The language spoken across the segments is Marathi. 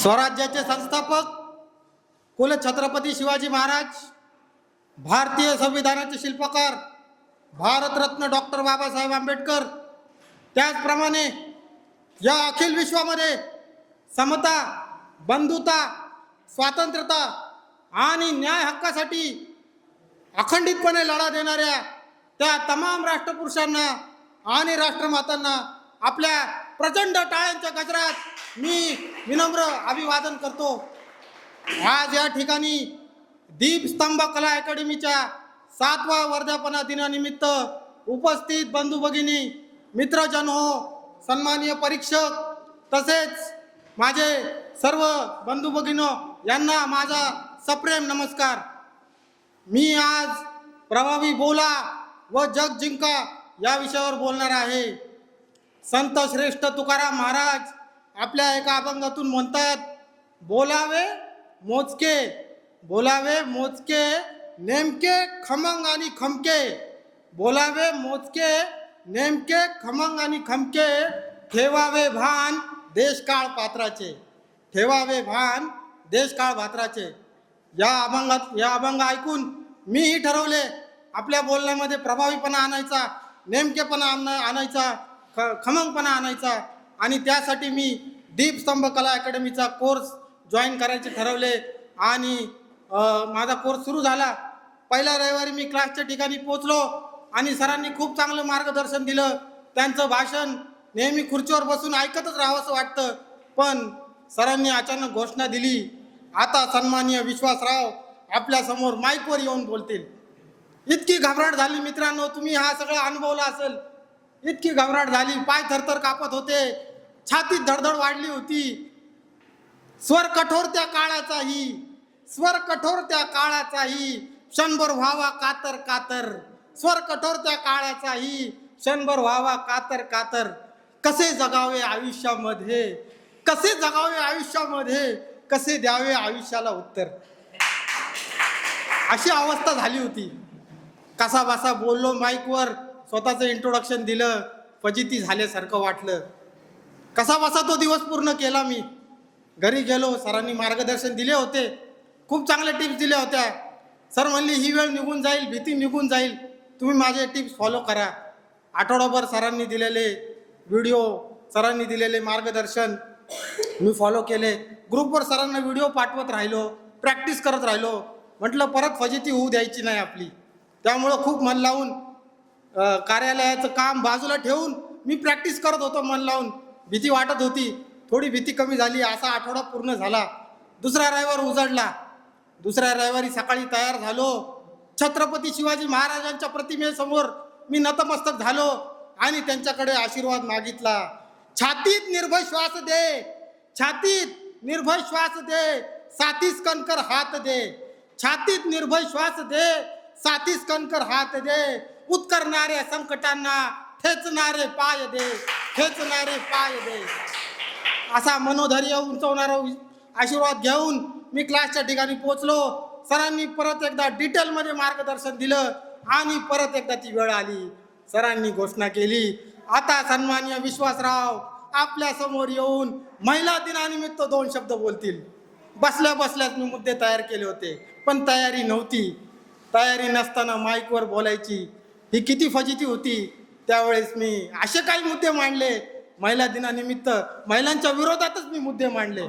स्वराज्याचे संस्थापक कुल छत्रपती शिवाजी महाराज भारतीय संविधानाचे शिल्पकार भारतरत्न डॉक्टर बाबासाहेब आंबेडकर. त्याचप्रमाणे या अखिल विश्वामध्ये समता बंधुता स्वातंत्र्यता आणि न्याय हक्कासाठी अखंडितपणे लढा देणाऱ्या त्या तमाम राष्ट्रपुरुषांना आणि राष्ट्रमातांना आपल्या प्रचंड टाळ्यांच्या गजरात मी विनम्र अभिवादन करतो. आज या ठिकाणी दीपस्तंभ कला अकॅडमीच्या सातवा वर्धापना दिनानिमित्त उपस्थित बंधू भगिनी मित्रजन हो सन्माननीय परीक्षक तसेच माझे सर्व बंधू भगिनो यांना माझा सप्रेम नमस्कार. मी आज प्रभावी बोला व जग जिंका या विषयावर बोलणार आहे. संत श्रेष्ठ तुकाराम महाराज आपल्या एका अभंगातून म्हणतात बोलावे मोजके बोलावे मोजके नेमके खमंग आणि खमके बोलावे मोजके नेमके खमंग आणि खमके ठेवावे भान देशकाळ पात्राचे ठेवावे भान देशकाळ पात्राचे. या अभंगात या अभंग ऐकून मीही ठरवले आपल्या बोलण्यामध्ये प्रभावीपणा आणायचा नेमकेपणा आण आणायचा. ख खमंगपणा आणायचा आणि त्यासाठी मी दीपस्तंभ कला अकॅडमीचा कोर्स जॉईन करायचे ठरवले आणि माझा कोर्स सुरू झाला. पहिल्या रविवारी मी क्लासच्या ठिकाणी पोचलो आणि सरांनी खूप चांगलं मार्गदर्शन दिलं. त्यांचं भाषण नेहमी खुर्चीवर बसून ऐकतच राहावंसं वाटतं. पण सरांनी अचानक घोषणा दिली. आता सन्माननीय विश्वासराव आपल्यासमोर माईकवर येऊन बोलतील. इतकी घबराट झाली मित्रांनो तुम्ही हा सगळा अनुभवला असेल. इतकी घबराट झाली पाय थरथर कापत होते. छातीत धडधड वाढली होती. स्वर कठोर त्या काळाचाही स्वर कठोर त्या काळाचाही क्षणभर व्हावा कातर कातर. स्वर कठोर त्या काळाचाही क्षणभर व्हावा कातर कातर. कसे जगावे आयुष्यामध्ये? कसे जगावे आयुष्यामध्ये? कसे द्यावे आयुष्याला उत्तर? अशी अवस्था झाली होती. कसा बसा बोललो माईकवर स्वतःचं इंट्रोडक्शन दिलं फजिती झाल्यासारखं वाटलं. कसा बसा तो दिवस पूर्ण केला मी. घरी गेलो सरांनी मार्गदर्शन दिले होते. खूप चांगल्या टिप्स दिल्या होत्या. सर म्हणली ही वेळ निघून जाईल भीती निघून जाईल. तुम्ही माझे टिप्स फॉलो करा. आठवडाभर सरांनी दिलेले व्हिडिओ सरांनी दिलेले मार्गदर्शन मी फॉलो केले. ग्रुपवर सरांना व्हिडिओ पाठवत राहिलो प्रॅक्टिस करत राहिलो. म्हटलं परत फजिती होऊ द्यायची नाही आपली. त्यामुळं खूप मन लावून कार्यालयाचं काम बाजूला ठेवून मी प्रॅक्टिस करत होतो मन लावून. भीती वाटत होती. थोडी भीती कमी झाली. असा आठवडा पूर्ण झाला. दुसरा रविवार उजडला. दुसऱ्या रविवारी सकाळी तयार झालो. छत्रपती शिवाजी महाराजांच्या प्रतिमेसमोर मी नतमस्तक झालो आणि त्यांच्याकडे आशीर्वाद मागितला. छातीत निर्भय श्वास दे. छातीत निर्भय श्वास दे. साथीस कणकर हात दे. छातीत निर्भय श्वास दे. साथीस कणकर हात दे. उत्करणाऱ्या संकटांना ठेचणारे पाय दे ठेचणारे पाय दे. असा मनोधैर्य उंचवणारा आशीर्वाद घेऊन मी क्लासच्या ठिकाणी पोहोचलो. सरांनी परत एकदा डिटेलमध्ये मार्गदर्शन दिलं आणि परत एकदा ती वेळ आली. सरांनी घोषणा केली आता सन्मान्य विश्वासराव आपल्यासमोर येऊन महिला दिनानिमित्त दोन शब्द बोलतील. बसल्या बसल्याच मी मुद्दे तयार केले होते पण तयारी नव्हती. तयारी नसताना माईकवर बोलायची. ही किती फजिती होती त्यावेळेस मी. असे काही मुद्दे मांडले. महिला दिनानिमित्त महिलांच्या विरोधातच मी मुद्दे मांडले.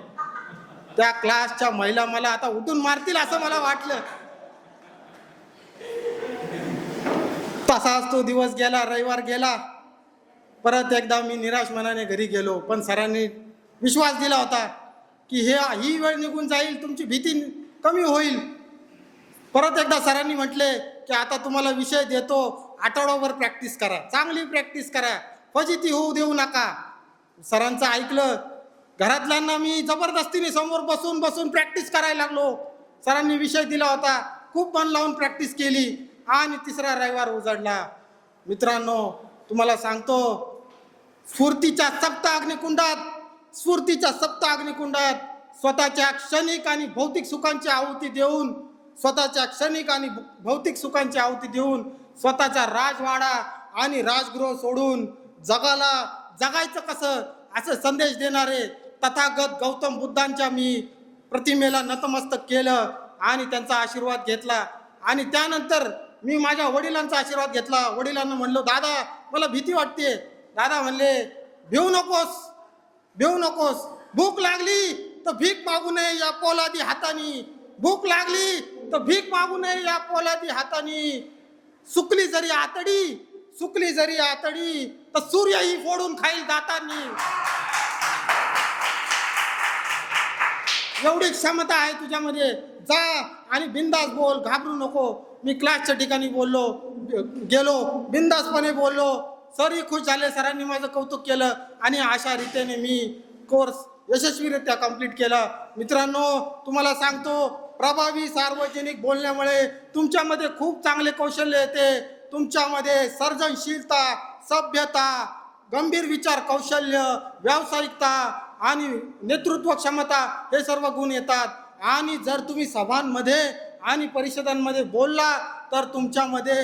त्या क्लासच्या महिला मला आता उठून मारतील असं मला वाटलं. तसाच तो दिवस गेला रविवार गेला. परत एकदा मी निराश मनाने घरी गेलो. पण सरांनी विश्वास दिला होता की हे ही वेळ निघून जाईल तुमची भीती कमी होईल. परत एकदा सरांनी म्हटले की आता तुम्हाला विषय देतो. आठवडाभर प्रॅक्टिस करा. चांगली प्रॅक्टिस करा. फजिती होऊ देऊ नका. सरांचं ऐकलं. घरातल्यांना मी जबरदस्तीने समोर बसून बसून प्रॅक्टिस करायला लागलो. सरांनी विषय दिला होता. खूप मन लावून प्रॅक्टिस केली. आणि तिसरा रविवार उजाडला. मित्रांनो तुम्हाला सांगतो स्फूर्तीच्या सप्त अग्निकुंडात स्फूर्तीच्या सप्त अग्निकुंडात स्वतःच्या क्षणिक आणि भौतिक सुखांची आहुती देऊन स्वतःच्या क्षणिक आणि भौतिक सुखांची आहुती देऊन स्वतःचा राजवाडा आणि राजगृह सोडून जगाला जगायचं कसं असं संदेश देणारे तथागत गौतम बुद्धांच्या मी प्रतिमेला नतमस्तक केलं आणि त्यांचा आशीर्वाद घेतला. आणि त्यानंतर मी माझ्या वडिलांचा आशीर्वाद घेतला. वडिलांना म्हणलो दादा मला भीती वाटते. दादा म्हणले भिवू नकोस भिवू नकोस. भूक लागली तर भीक मागू नये या पोलादी हातानी. भूक लागली तर भीक मागू नये या पोलादी हातानी. सुकली जरी आतडी सुकली जरी आतडी तर सूर्यही फोडून खाईल दातांनी. एवढी क्षमता आहे तुझ्यामध्ये. जा आणि बिंदास बोल घाबरू नको. मी क्लासच्या ठिकाणी बोललो गेलो बिंदासपणे बोललो. सरही खुश झाले सरांनी माझं कौतुक केलं आणि अशा रीतीने मी कोर्स यशस्वीरित्या कंप्लीट केला. मित्रांनो तुम्हाला सांगतो प्रभावी सार्वजनिक बोलण्यामुळे तुमच्यामध्ये खूप चांगले कौशल्य येते. तुमच्यामध्ये सर्जनशीलता सभ्यता गंभीर विचार कौशल्य व्यावसायिकता आणि नेतृत्व क्षमता हे सर्व गुण येतात. आणि जर तुम्ही सभांमध्ये आणि परिषदांमध्ये बोलला तर तुमच्यामध्ये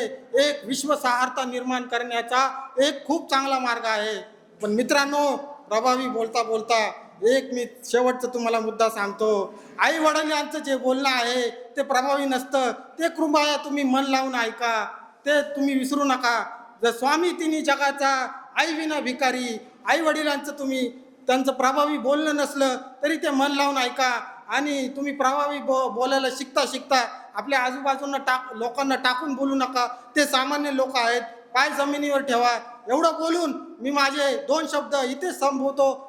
एक विश्वसार्हता निर्माण करण्याचा एक खूप चांगला मार्ग आहे. पण मित्रांनो प्रभावी बोलता बोलता एक मी शेवटचा तुम्हाला मुद्दा सांगतो. आई वडिलांचं जे बोलणं आहे ते प्रभावी नसतं. ते कृपया तुम्ही मन लावून ऐका. ते तुम्ही विसरू नका. जर स्वामी तिन्ही जगाचा आई विना भिकारी आई वडिलांचं तुम्ही त्यांचं प्रभावी बोलणं नसलं तरी ते मन लावून ऐका. आणि तुम्ही प्रभावी बो बोलायला शिकता शिकता आपल्या आजूबाजूंना टाक लोकांना टाकून बोलू नका. ते सामान्य लोक आहेत. पाय जमिनीवर ठेवा. एवढं बोलून मी माझे दोन शब्द इथेच संपवतो.